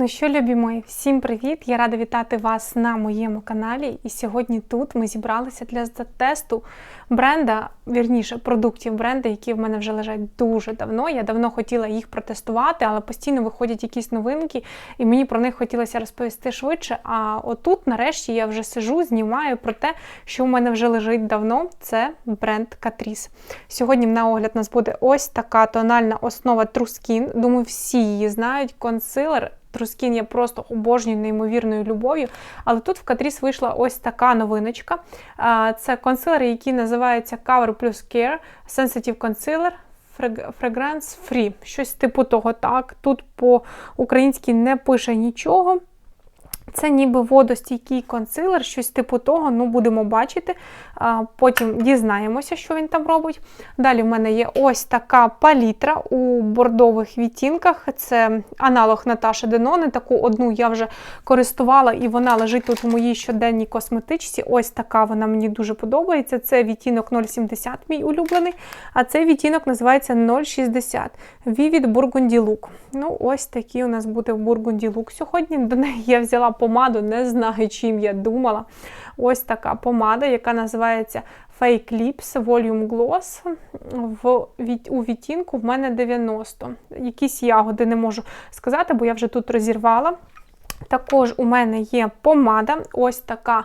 Ну що, любі мої, всім привіт! Я рада вітати вас на моєму каналі. І сьогодні тут ми зібралися для тесту бренда, вірніше, продуктів бренда, які в мене вже лежать дуже давно. Я давно хотіла їх протестувати, але постійно виходять якісь новинки, і мені про них хотілося розповісти швидше. А отут, нарешті, я вже сижу, знімаю про те, що в мене вже лежить давно. Це бренд Catrice. Сьогодні на огляд нас буде ось така тональна основа True Skin. Думаю, всі її знають. Консилер. Трускін я просто обожнюю неймовірною любов'ю. Але тут в Катріс вийшла ось така новиночка. Це консилер, який називається Cover Plus Care Sensitive Concealer Fragrance Free. Щось типу того. так. Тут по-українськи не пише нічого. Це ніби водостійкий консилер, щось типу того, ну будемо бачити. Потім дізнаємося, що він там робить. Далі в мене є ось така палітра у бордових відтінках. Це аналог Наташі Денони. Таку одну я вже користувала, і вона лежить тут у моїй щоденній косметичці. Ось така вона мені дуже подобається. Це відтінок 0,70, мій улюблений. А цей відтінок називається 0,60. Vivid Burgundy Look. Ну, ось такий у нас буде Burgundy Look сьогодні. До неї я взяла помаду, не знаю, чим я думала. Ось така помада, яка називається Fake Lips Volume Gloss. В, У відтінку в мене 90. Якісь ягоди не можу сказати, бо я вже тут розірвала. Також у мене є помада, ось така,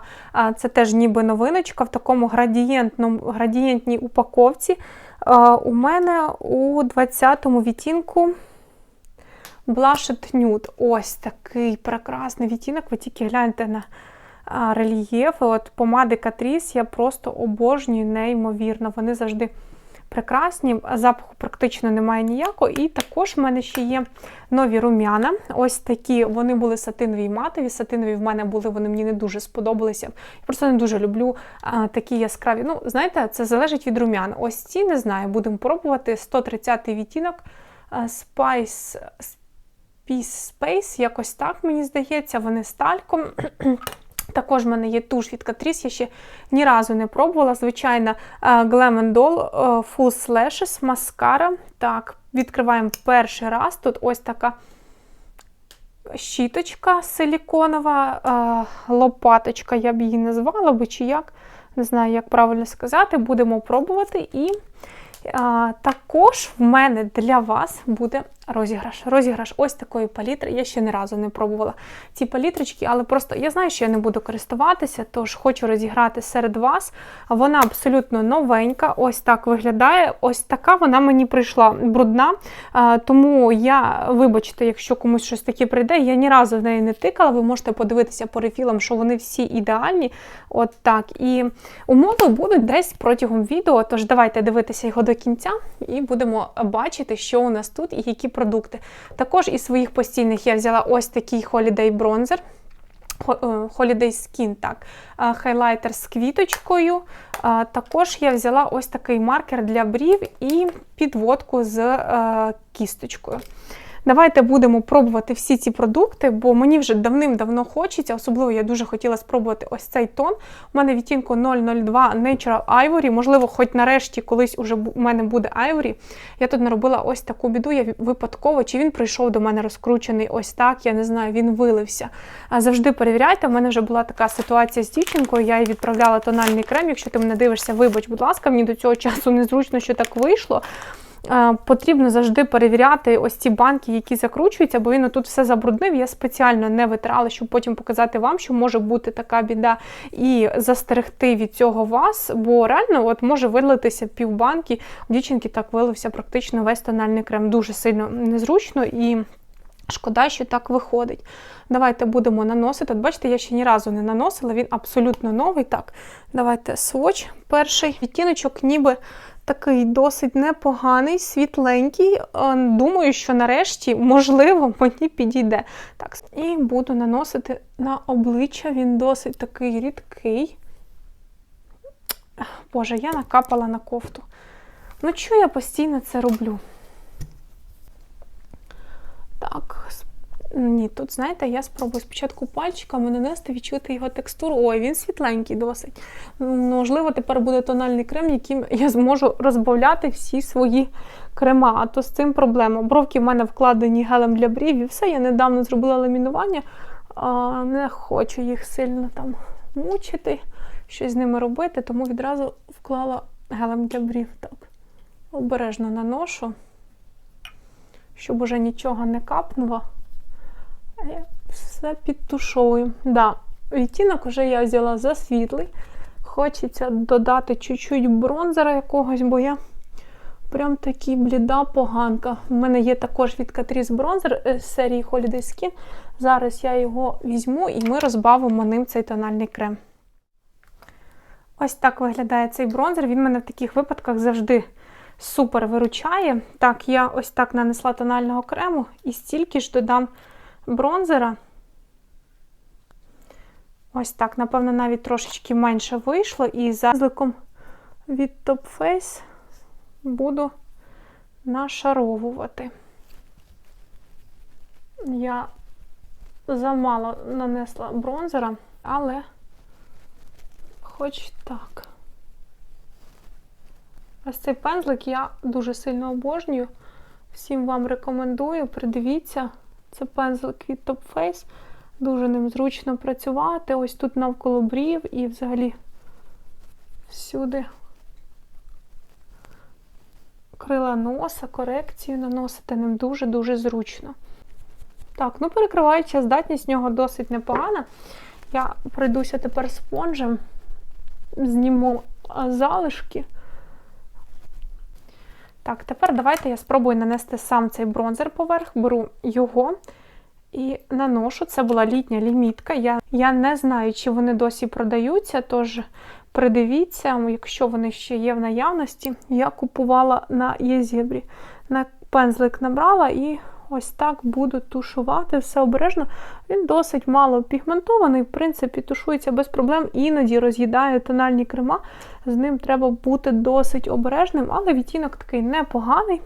це теж ніби новиночка в такому градієнтному, градієнтній упаковці. У мене у 20-му відтінку Blushed Nude. Ось такий прекрасний відтінок. Ви тільки гляньте на рельєфи. От помади Catrice я просто обожнюю, неймовірно. Вони завжди прекрасні, запаху практично немає ніякого. І також в мене ще є нові рум'яна. Ось такі, вони були сатинові і матові. Сатинові в мене були, вони мені не дуже сподобалися. Я просто не дуже люблю а, такі яскраві. Ну, знаєте, це залежить від рум'ян. Ось ці не знаю, будемо пробувати. 130-й відтінок Spice Peace Space, якось так, мені здається, вони з тальком. Також в мене є туш від Catrice, я ще ні разу не пробувала. Звичайно, Glam Doll Full Slashes, маскара. Так, відкриваємо перший раз. Тут ось така щіточка силіконова, лопаточка, я б її назвала би, чи як. Не знаю, як правильно сказати. Будемо пробувати. І також в мене для вас буде розіграш. Розіграш ось такої палітри. Я ще ні разу не пробувала ці палітрочки, але просто я знаю, що я не буду користуватися, тож хочу розіграти серед вас. Вона абсолютно новенька, ось так виглядає. Ось така вона мені прийшла брудна. Тому я, вибачте, якщо комусь щось таке прийде, я ні разу в неї не тикала. Ви можете подивитися по рефілам, що вони всі ідеальні. От так. І умови будуть десь протягом відео. Тож давайте дивитися його до кінця і будемо бачити, що у нас тут і які продукти. Також із своїх постійних я взяла ось такий Holiday Bronzer. Е, Holiday Skin, так, хайлайтер з квіточкою. Також я взяла ось такий маркер для брів і підводку з е, кісточкою. Давайте будемо пробувати всі ці продукти, бо мені вже давним-давно хочеться, особливо я дуже хотіла спробувати ось цей тон. У мене відтінку 002 Natural Ivory. Можливо, хоч нарешті колись уже у мене буде Ivory. Я тут наробила ось таку біду, я випадково, чи він прийшов до мене розкручений ось так, я не знаю, він вилився. Завжди перевіряйте, у мене вже була така ситуація з дівчинкою, я їй відправляла тональний крем. Якщо ти мене дивишся, вибач, будь ласка, мені до цього часу незручно, що так вийшло. Е, потрібно завжди перевіряти ось ці банки, які закручуються, бо він тут все забруднив. Я спеціально не витирала, щоб потім показати вам, що може бути така біда, і застерегти від цього вас, бо реально от може вилитися півбанки. У дівчинки так вилився практично весь тональний крем. Дуже сильно незручно і. Шкода, що так виходить. Давайте будемо наносити. От Бачите, я ще ні разу не наносила, він абсолютно новий. Так, давайте своч перший відтіночок, ніби такий досить непоганий, світленький. Е, думаю, що нарешті, можливо, мені підійде. Так, І буду наносити на обличчя, він досить такий рідкий. Боже, я накапала на кофту. Ну, чого я постійно це роблю? Так, Ні, тут, знаєте, я спробую спочатку пальчиками нанести, відчути його текстуру. Ой, він світленький досить. Можливо, тепер буде тональний крем, яким я зможу розбавляти всі свої крема. А то з цим проблема. Бровки в мене вкладені гелем для брів і все. Я недавно зробила ламінування, а не хочу їх сильно там мучити, щось з ними робити, тому відразу вклала гелем для брів. Так, обережно наношу, щоб уже нічого не капнуло. Я все підтушовую. Да, відтінок вже я взяла за світлий. Хочеться додати чуть-чуть бронзера якогось, бо я прям такі бліда поганка. У мене є також від Catrice бронзер е, з серії Holiday Skin. Зараз я його візьму і ми розбавимо ним цей тональний крем. Ось так виглядає цей бронзер. Він мене в таких випадках завжди супер виручає. Так, я ось так нанесла тонального крему і стільки ж додам бронзера. Ось так, напевно, навіть трошечки менше вийшло. І за зликом від Top Face буду нашаровувати. Я замало нанесла бронзера, але хоч так. Ось цей пензлик я дуже сильно обожнюю. Всім вам рекомендую. Придивіться, це пензлик від Top Face. Дуже ним зручно працювати. Ось тут навколо брів і взагалі всюди крила носа, корекцію наносити ним дуже-дуже зручно. Так, ну перекриваюча здатність нього досить непогана. Я пройдуся тепер спонжем, зніму залишки. Так, тепер давайте я спробую нанести сам цей бронзер поверх, беру його і наношу. Це була літня лімітка. Я, я не знаю, чи вони досі продаються, тож придивіться, якщо вони ще є в наявності. Я купувала на Єзібрі. На пензлик набрала і ось так буду тушувати все обережно. Він досить мало пігментований, в принципі, тушується без проблем, іноді роз'їдає тональні крема. З ним треба бути досить обережним, але відтінок такий непоганий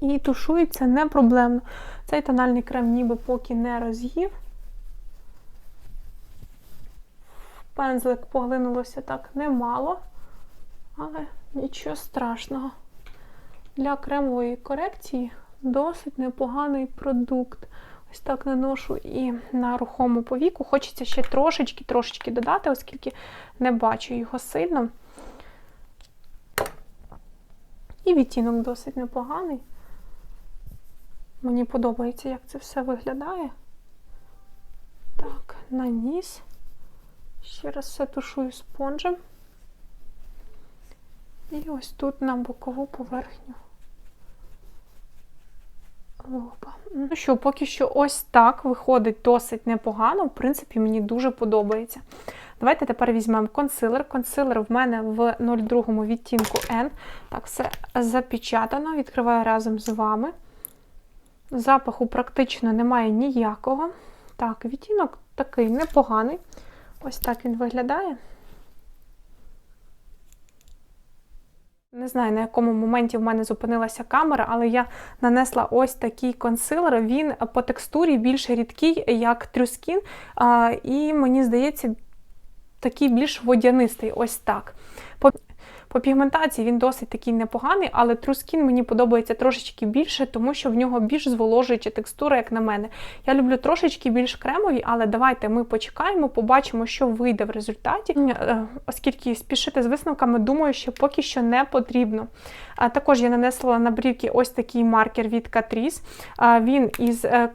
і тушується не проблемно. Цей тональний крем ніби поки не роз'їв. Пензлик поглинулося так немало, але нічого страшного. Для кремової корекції досить непоганий продукт. Ось так наношу і на рухому повіку. Хочеться ще трошечки-трошечки додати, оскільки не бачу його сильно. І відтінок досить непоганий. Мені подобається, як це все виглядає. Так, наніс. Ще раз все тушую спонжем. І ось тут на бокову поверхню лоба. Ну що, поки що ось так виходить досить непогано. В принципі, мені дуже подобається. Давайте тепер візьмемо консилер. Консилер в мене в 02 відтінку N. Так, все запечатано. Відкриваю разом з вами. Запаху практично немає ніякого. Так, відтінок такий непоганий. Ось так він виглядає. Не знаю, на якому моменті в мене зупинилася камера, але я нанесла ось такий консилер. Він по текстурі більш рідкий, як трюскін, і мені здається, такий більш водянистий. Ось так. По, пігментації він досить такий непоганий, але трускін мені подобається трошечки більше, тому що в нього більш зволожуюча текстура, як на мене. Я люблю трошечки більш кремові, але давайте ми почекаємо, побачимо, що вийде в результаті. Е, Оскільки спішити з висновками, думаю, що поки що не потрібно. Також я нанесла на брівки ось такий маркер від Catrice. Він із е,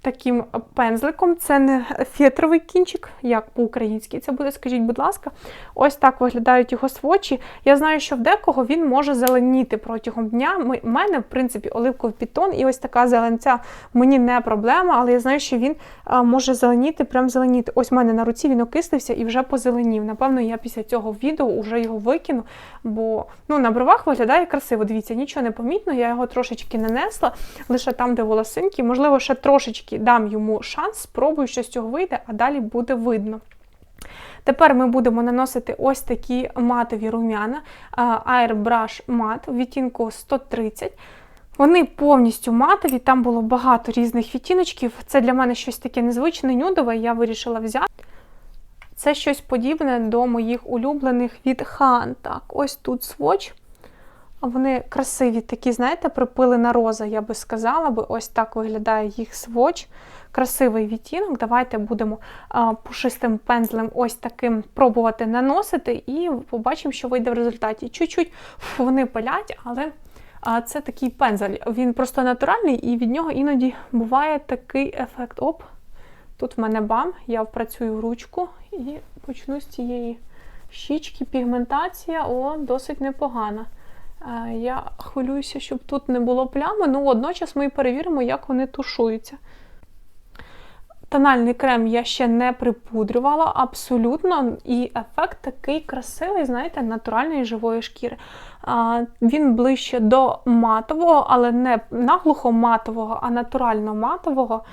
таким пензликом. Це не фетровий кінчик, як по-українськи це буде, скажіть, будь ласка, ось так виглядають його свочі. Я знаю, що в декого він може зеленіти протягом дня. У мене, в принципі, оливковий пітон, і ось така зеленця мені не проблема, але я знаю, що він може зеленіти, прям зеленіти. Ось в мене на руці він окислився і вже позеленів. Напевно, я після цього відео вже його викину, бо ну, на бровах виглядає красиво. Дивіться, нічого не помітно, я його трошечки нанесла, лише там, де волосинки, можливо, ще трошечки дам йому шанс, спробую, що з цього вийде, а далі буде видно. Тепер ми будемо наносити ось такі матові рум'яна Airbrush Matte в відтінку 130. Вони повністю матові, там було багато різних відтіночків. Це для мене щось таке незвичне, нюдове, я вирішила взяти. Це щось подібне до моїх улюблених від Han. Так, ось тут сводч. Вони красиві, такі, знаєте, припилена роза, я би сказала, би. ось так виглядає їх сводч. Красивий відтінок. Давайте будемо пушистим пензлем ось таким пробувати наносити, і побачимо, що вийде в результаті. Чуть-чуть вони палять, але це такий пензель. Він просто натуральний, і від нього іноді буває такий ефект. Оп, тут в мене бам, я впрацюю ручку і почну з цієї щічки. Пігментація о, досить непогана. Я хвилююся, щоб тут не було плями, ну водночас ми перевіримо, як вони тушуються. Тональний крем я ще не припудрювала абсолютно, і ефект такий красивий, знаєте, натуральної живої шкіри. Він ближче до матового, але не наглухо матового, а натурально матового.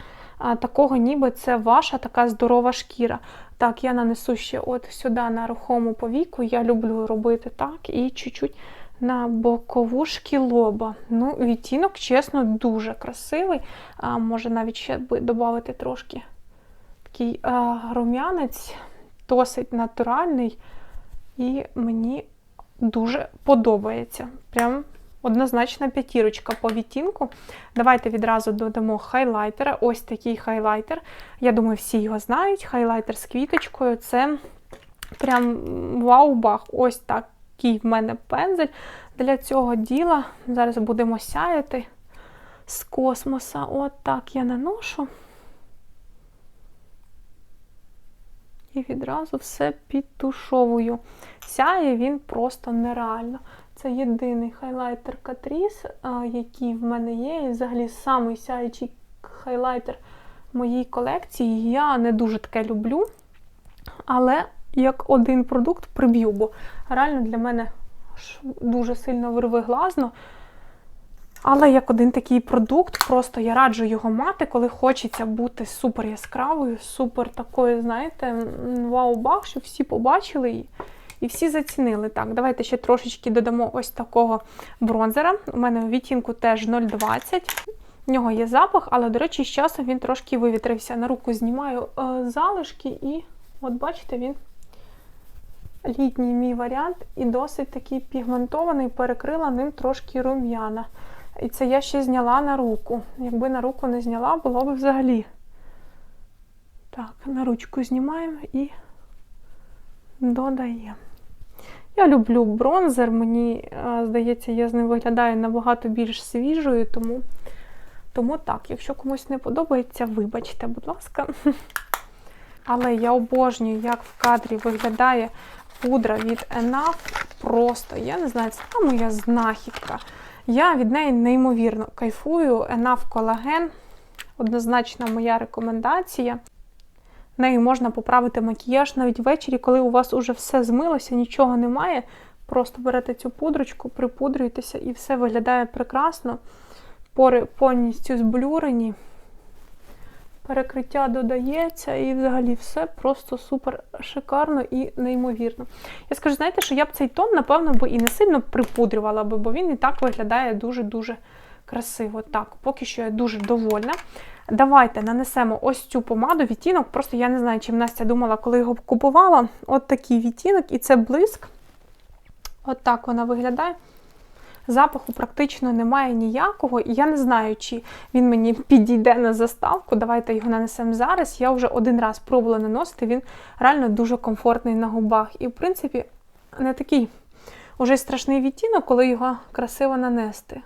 Такого, ніби це ваша така здорова шкіра. Так, я нанесу ще от сюди на рухому повіку. Я люблю робити так і чуть-чуть на бокову шкілоба. Ну, відтінок, чесно, дуже красивий. А, Може навіть ще додати трошки такий а, рум'янець, досить натуральний, і мені дуже подобається. Прям однозначна п'ятірочка по відтінку. Давайте відразу додамо хайлайтера. Ось такий хайлайтер. Я думаю, всі його знають. Хайлайтер з квіточкою це прям вау-бах. Ось так такий в мене пензель для цього діла. Зараз будемо сяяти з космоса. От так я наношу. І відразу все підтушовую. Сяє він просто нереально. Це єдиний хайлайтер Catrice, який в мене є. І взагалі самий сяючий хайлайтер моїй колекції. Я не дуже таке люблю. Але як один продукт приб'ю, бо реально для мене дуже сильно вирвиглазно. Але як один такий продукт, просто я раджу його мати, коли хочеться бути супер яскравою, супер такою, знаєте, вау-бах, щоб всі побачили і, і всі зацінили. Так, давайте ще трошечки додамо ось такого бронзера. У мене у відтінку теж 0,20. В нього є запах, але, до речі, з часом він трошки вивітрився. На руку знімаю е, залишки, і, от бачите, він літній мій варіант і досить такий пігментований, перекрила ним трошки рум'яна. І це я ще зняла на руку. Якби на руку не зняла, було б взагалі. Так, на ручку знімаємо і додаємо. Я люблю бронзер, мені здається, я з ним виглядаю набагато більш свіжою, тому тому так, якщо комусь не подобається, вибачте, будь ласка. Але я обожнюю, як в кадрі виглядає пудра від Enough. Просто, я не знаю, це моя знахідка. Я від неї неймовірно кайфую. Enough колаген однозначно моя рекомендація. Нею можна поправити макіяж навіть ввечері, коли у вас уже все змилося, нічого немає. Просто берете цю пудрочку, припудрюєтеся і все виглядає прекрасно. Пори повністю зблюрені перекриття додається, і взагалі все просто супер шикарно і неймовірно. Я скажу, знаєте, що я б цей тон, напевно, би і не сильно припудрювала, би, бо він і так виглядає дуже-дуже красиво. Так, поки що я дуже довольна. Давайте нанесемо ось цю помаду, відтінок. Просто я не знаю, чим Настя думала, коли його купувала. От такий відтінок, і це блиск. От так вона виглядає. Запаху практично немає ніякого, і я не знаю, чи він мені підійде на заставку. Давайте його нанесемо зараз. Я вже один раз пробувала наносити, він реально дуже комфортний на губах. І, в принципі, не такий уже страшний відтінок, коли його красиво нанести.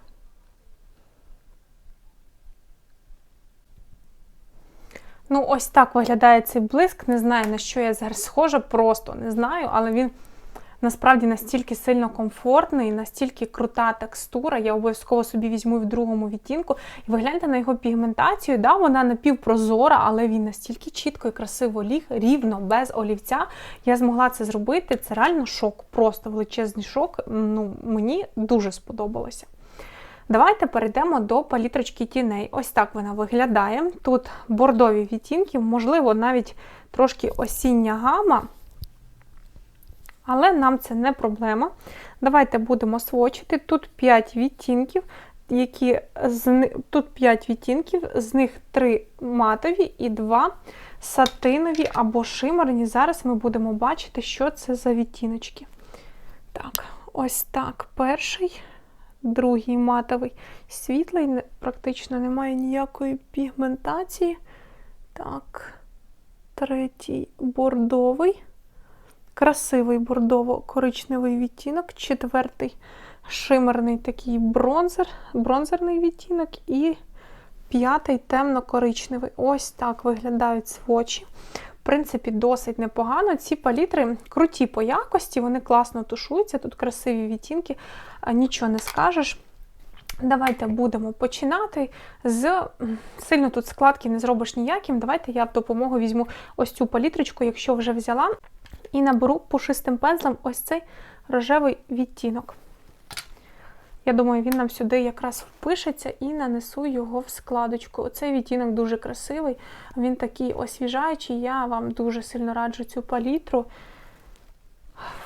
Ну, ось так виглядає цей блиск. Не знаю, на що я зараз схожа, просто не знаю, але він насправді настільки сильно комфортний, настільки крута текстура. Я обов'язково собі візьму в другому відтінку. І ви гляньте на його пігментацію. Да, Вона напівпрозора, але він настільки чітко і красиво ліг, рівно, без олівця. Я змогла це зробити. Це реально шок, просто величезний шок. Ну, Мені дуже сподобалося. Давайте перейдемо до палітрочки тіней. Ось так вона виглядає. Тут бордові відтінки, можливо, навіть трошки осіння гама але нам це не проблема. Давайте будемо свочити. Тут 5 відтінків. які тут 5 відтінків, з них 3 матові і 2 сатинові або шимерні. Зараз ми будемо бачити, що це за відтіночки. Так, ось так. Перший, другий матовий світлий, практично немає ніякої пігментації. Так, третій бордовий, красивий бордово-коричневий відтінок, четвертий шимерний такий бронзер, бронзерний відтінок і п'ятий темно-коричневий. Ось так виглядають свочі. В принципі, досить непогано. Ці палітри круті по якості, вони класно тушуються, тут красиві відтінки, нічого не скажеш. Давайте будемо починати з сильно тут складки не зробиш ніяким. Давайте я в допомогу візьму ось цю палітрочку, якщо вже взяла, і наберу пушистим пензлем ось цей рожевий відтінок. Я думаю, він нам сюди якраз впишеться і нанесу його в складочку. Оцей відтінок дуже красивий, він такий освіжаючий. Я вам дуже сильно раджу цю палітру.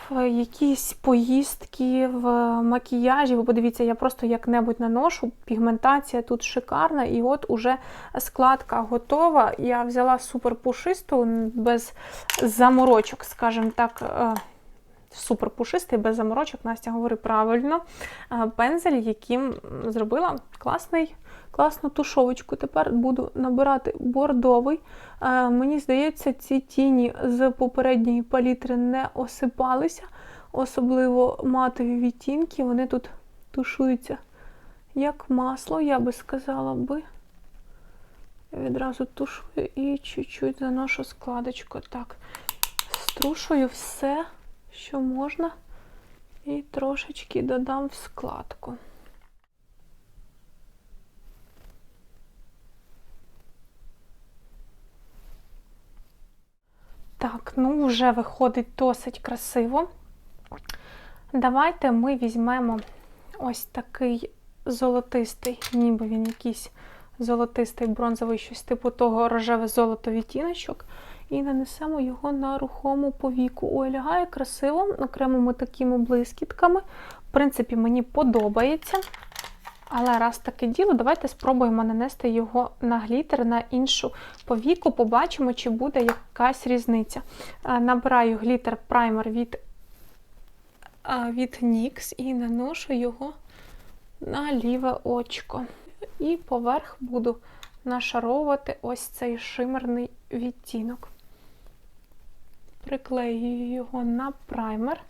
В якісь поїздки в макіяжі. Ви подивіться, я просто як-небудь наношу. Пігментація тут шикарна, і от уже складка готова. Я взяла супер пушисту, без заморочок, скажімо так. е, Супер пушистий, без заморочок, Настя говорить правильно. Е, Пензель, яким зробила класний, класну тушовочку. Тепер буду набирати бордовий. Е, Мені здається, ці тіні з попередньої палітри не осипалися, особливо матові відтінки. Вони тут тушуються як масло, я би сказала би. Відразу тушую і чуть-чуть заношу складочку. Так, струшую все, що можна, і трошечки додам в складку. Так, ну вже виходить досить красиво. Давайте ми візьмемо ось такий золотистий, ніби він якийсь золотистий бронзовий, щось типу того рожеве золото відтіночок, і нанесемо його на рухому повіку. Ой, лягає красиво, окремими такими блискітками. В принципі, мені подобається. Але раз таке діло, давайте спробуємо нанести його на глітер на іншу повіку, побачимо, чи буде якась різниця. Е, Набираю глітер праймер від, е, від NYX і наношу його на ліве очко. І поверх буду нашаровувати ось цей шимерний відтінок. Приклеюю його на праймер.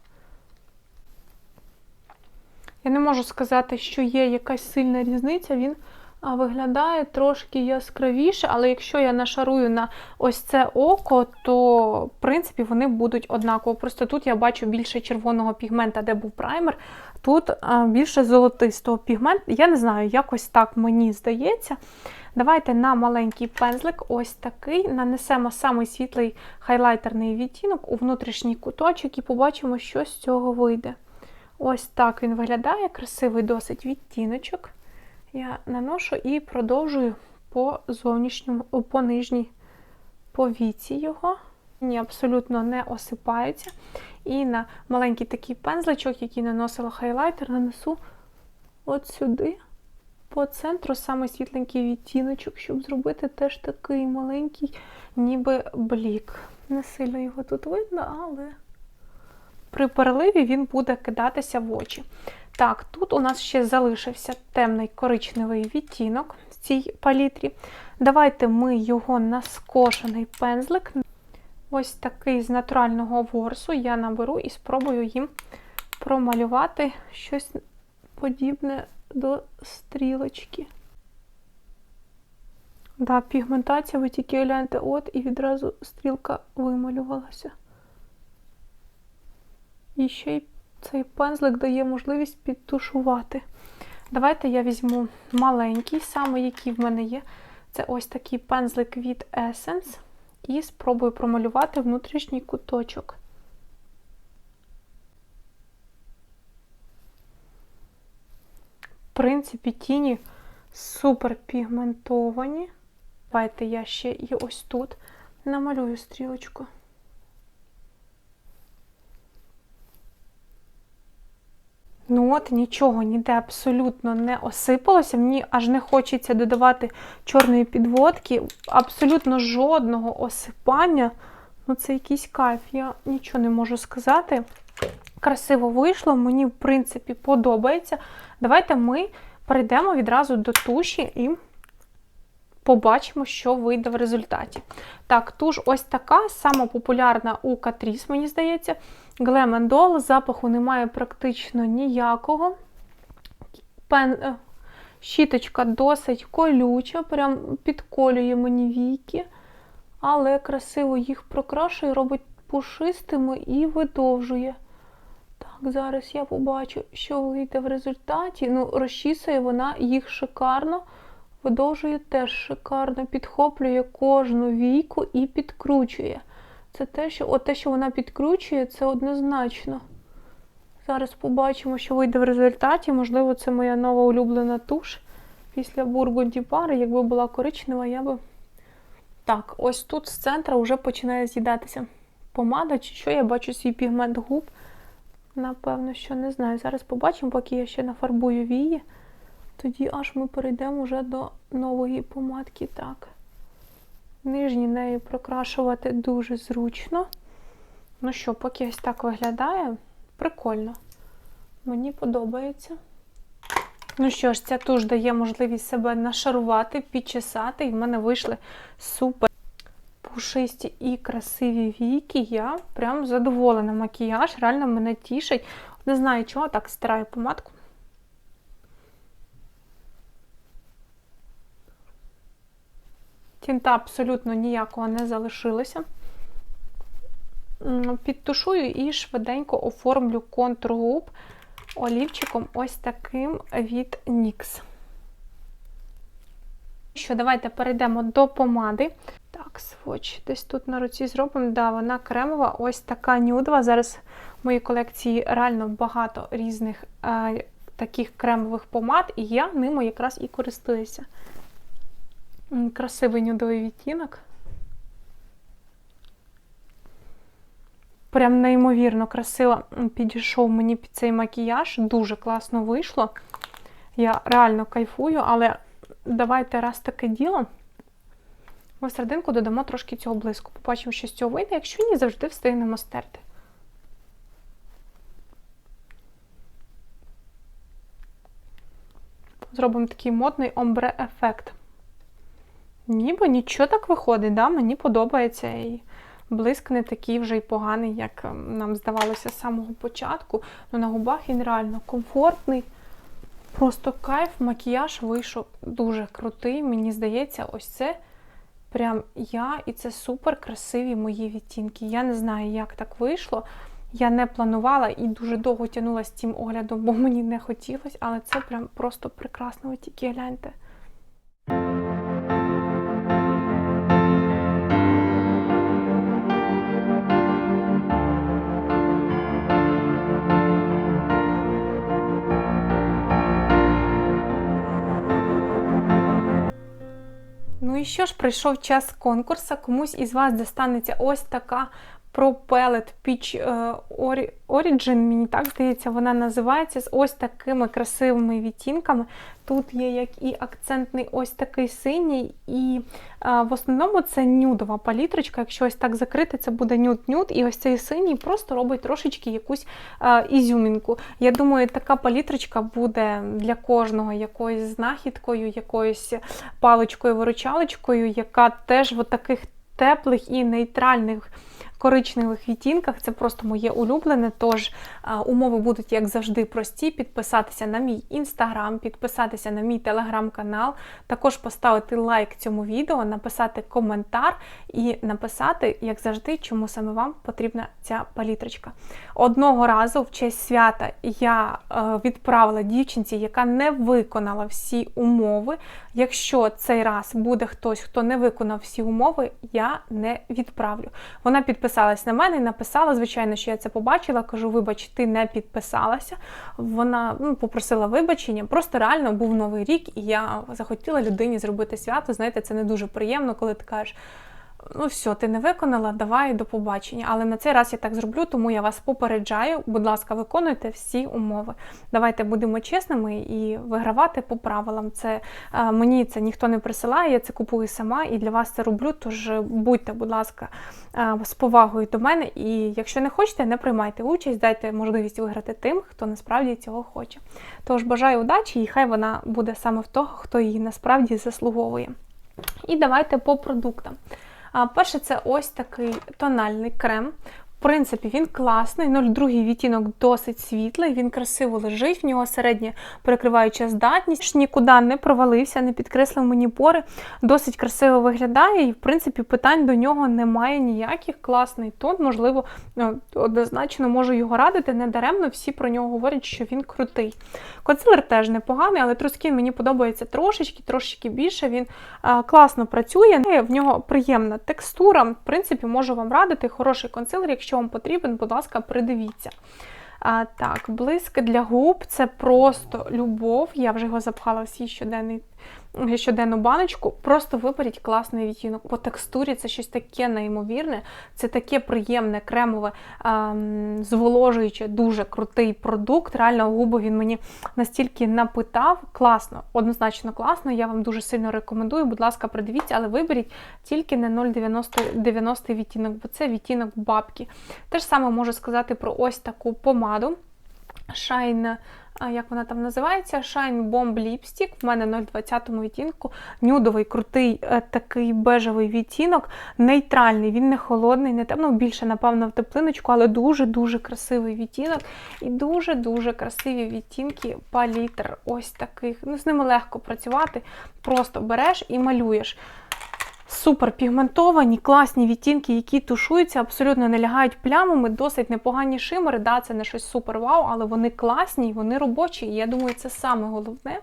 Я не можу сказати, що є якась сильна різниця, він виглядає трошки яскравіше, але якщо я нашарую на ось це око, то в принципі вони будуть однаково. Просто тут я бачу більше червоного пігмента, де був праймер, тут більше золотистого пігменту. Я не знаю, якось так мені здається. Давайте на маленький пензлик, ось такий, нанесемо самий світлий хайлайтерний відтінок у внутрішній куточок і побачимо, що з цього вийде. Ось так він виглядає, красивий досить відтіночок. Я наношу і продовжую по зовнішньому, по нижній повіці його. Ні, абсолютно не осипаються. І на маленький такий пензличок, який наносила хайлайтер, нанесу от сюди, по центру, саме світленький відтіночок, щоб зробити теж такий маленький, ніби блік. Не сильно його тут видно, але при переливі він буде кидатися в очі. Так, тут у нас ще залишився темний коричневий відтінок в цій палітрі. Давайте ми його на скошений пензлик. Ось такий з натурального ворсу я наберу і спробую їм промалювати щось подібне до стрілочки. Да, пігментація, ви тільки гляньте, от, і відразу стрілка вималювалася. І ще й цей пензлик дає можливість підтушувати. Давайте я візьму маленький, саме який в мене є. Це ось такий пензлик від Essence. І спробую промалювати внутрішній куточок. В принципі, тіні супер пігментовані. Давайте я ще і ось тут намалюю стрілочку. Ну от нічого ніде абсолютно не осипалося. Мені аж не хочеться додавати чорної підводки. Абсолютно жодного осипання. Ну, це якийсь кайф. Я нічого не можу сказати. Красиво вийшло, мені, в принципі, подобається. Давайте ми перейдемо відразу до туші і побачимо, що вийде в результаті. Так, туш ось така, сама популярна у Катріс, мені здається. Doll, запаху немає практично ніякого. Пен... е, Щіточка досить колюча, прям підколює мені віки, але красиво їх прокрашує, робить пушистими і видовжує. Так, зараз я побачу, що вийде в результаті. Ну, розчісує вона їх шикарно, видовжує теж шикарно, підхоплює кожну війку і підкручує. Це те, що те, що вона підкручує, це однозначно. Зараз побачимо, що вийде в результаті. Можливо, це моя нова улюблена туш після бургунді пари. Якби була коричнева, я би. Так, ось тут з центра вже починає з'їдатися помада, чи що я бачу свій пігмент губ. Напевно, що не знаю. Зараз побачимо, поки я ще нафарбую вії. Тоді аж ми перейдемо вже до нової помадки. Так. Нижні нею прокрашувати дуже зручно. Ну що, поки ось так виглядає, прикольно. Мені подобається. Ну що ж, ця туш дає можливість себе нашарувати, підчесати, і в мене вийшли супер пушисті і красиві віки. Я прям задоволена. Макіяж реально мене тішить. Не знаю, чого так стираю помадку. Тінта абсолютно ніякого не залишилося. Підтушую і швиденько оформлю контур губ олівчиком ось таким від NYX. Що, давайте перейдемо до помади. Так, сводч десь тут на руці зробимо. Да, вона кремова, ось така нюдова. Зараз в моїй колекції реально багато різних е, таких кремових помад, і я ними якраз і користуюся. Красивий нюдовий відтінок. Прям неймовірно красиво підійшов мені під цей макіяж. Дуже класно вийшло. Я реально кайфую, але давайте раз таке діло. Ми в серединку додамо трошки цього блиску. Побачимо, що з цього вийде. Якщо ні, завжди встигнемо стерти. Зробимо такий модний омбре-ефект. Ніби нічого так виходить, да? мені подобається. І блиск не такий вже й поганий, як ем, нам здавалося з самого початку. Ну, на губах він реально комфортний. Просто кайф, макіяж вийшов дуже крутий. Мені здається, ось це прям я, і це супер красиві мої відтінки. Я не знаю, як так вийшло. Я не планувала і дуже довго тягнула з цим оглядом, бо мені не хотілося, але це прям просто прекрасно. Ви тільки гляньте. Ну і що ж, прийшов час конкурсу. Комусь із вас достанеться ось така Pellet Peach е, Origin, мені так здається, вона називається з ось такими красивими відтінками. Тут є як і акцентний ось такий синій, і е, в основному це нюдова палітрочка. Якщо ось так закрити, це буде нюд-нюд, і ось цей синій просто робить трошечки якусь е, ізюмінку. Я думаю, така палітрочка буде для кожного якоюсь знахідкою, якоюсь паличкою-виручалочкою, яка теж в таких теплих і нейтральних коричневих відтінках. Це просто моє улюблене. Тож умови будуть, як завжди, прості. Підписатися на мій інстаграм, підписатися на мій телеграм-канал, також поставити лайк цьому відео, написати коментар і написати, як завжди, чому саме вам потрібна ця палітрочка. Одного разу в честь свята я е, відправила дівчинці, яка не виконала всі умови. Якщо цей раз буде хтось, хто не виконав всі умови, я не відправлю. Вона підписалась на мене і написала, звичайно, що я це побачила. Кажу, вибач, ти не підписалася. Вона ну, попросила вибачення. Просто реально був новий рік, і я захотіла людині зробити свято. Знаєте, це не дуже приємно, коли ти кажеш. Ну все, ти не виконала, давай до побачення. Але на цей раз я так зроблю, тому я вас попереджаю. Будь ласка, виконуйте всі умови. Давайте будемо чесними і вигравати по правилам. Це е, мені це ніхто не присилає, я це купую сама і для вас це роблю. Тож будьте, будь ласка, е, з повагою до мене. І якщо не хочете, не приймайте участь, дайте можливість виграти тим, хто насправді цього хоче. Тож бажаю удачі, і хай вона буде саме в того, хто її насправді заслуговує. І давайте по продуктам. Перше, це ось такий тональний крем. В принципі, він класний, 02 відтінок досить світлий, він красиво лежить, в нього середня перекриваюча здатність, нікуди не провалився, не підкреслив мені пори, досить красиво виглядає, і в принципі питань до нього немає ніяких. Класний тон, можливо, ну, однозначно можу його радити. Недаремно всі про нього говорять, що він крутий. Консилер теж непоганий, але Трускін мені подобається трошечки, трошечки більше. Він а, класно працює, в нього приємна текстура. В принципі, можу вам радити хороший консилер, якщо вам потрібен, будь ласка, придивіться. А, Так, блиск для губ це просто любов. Я вже його запхала всі щоденний щоденну баночку, просто виберіть класний відтінок. По текстурі це щось таке неймовірне, це таке приємне, кремове, ем, зволожуюче, дуже крутий продукт. Реально, губи він мені настільки напитав. Класно, однозначно класно. Я вам дуже сильно рекомендую. Будь ласка, придивіться, але виберіть тільки не 0,90 відтінок, бо це відтінок бабки. Те ж саме можу сказати про ось таку помаду. Shine як вона там називається, Shine Bomb Lipstick. В мене 020 відтінку. Нюдовий, крутий е, такий бежевий відтінок, нейтральний, він не холодний, не темно, більше, напевно, в теплиночку, але дуже-дуже красивий відтінок. І дуже-дуже красиві відтінки палітр. Ось таких. Ну, З ними легко працювати. Просто береш і малюєш. Супер пігментовані, класні відтінки, які тушуються, абсолютно не лягають плямами, досить непогані шимери. Да, Це не щось супер вау, але вони класні, вони робочі. І я думаю, це саме головне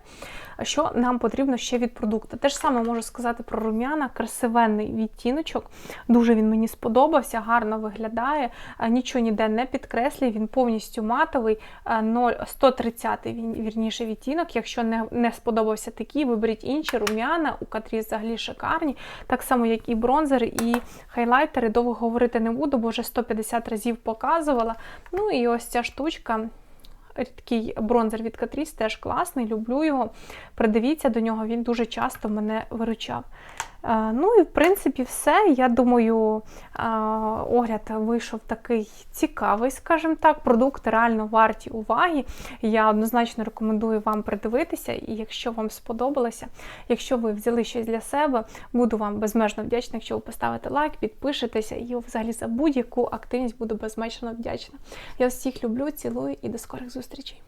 що нам потрібно ще від продукту. Те ж саме можу сказати про рум'яна, красивенний відтіночок. Дуже він мені сподобався, гарно виглядає, нічого ніде не підкреслює, він повністю матовий, 130 він вірніше відтінок. Якщо не не сподобався такий, виберіть інші рум'яна, у котрі взагалі шикарні. Так само, як і бронзери, і хайлайтери. Довго говорити не буду, бо вже 150 разів показувала. Ну і ось ця штучка рідкий бронзер від Catrice, теж класний, люблю його. Придивіться до нього, він дуже часто мене виручав. Е, ну і в принципі все. Я думаю, е, огляд вийшов такий цікавий, скажімо так. Продукти реально варті уваги. Я однозначно рекомендую вам придивитися, і якщо вам сподобалося, якщо ви взяли щось для себе, буду вам безмежно вдячна, якщо ви поставите лайк, підпишетеся і взагалі за будь-яку активність буду безмежно вдячна. Я всіх люблю, цілую і до скорих зустрічей.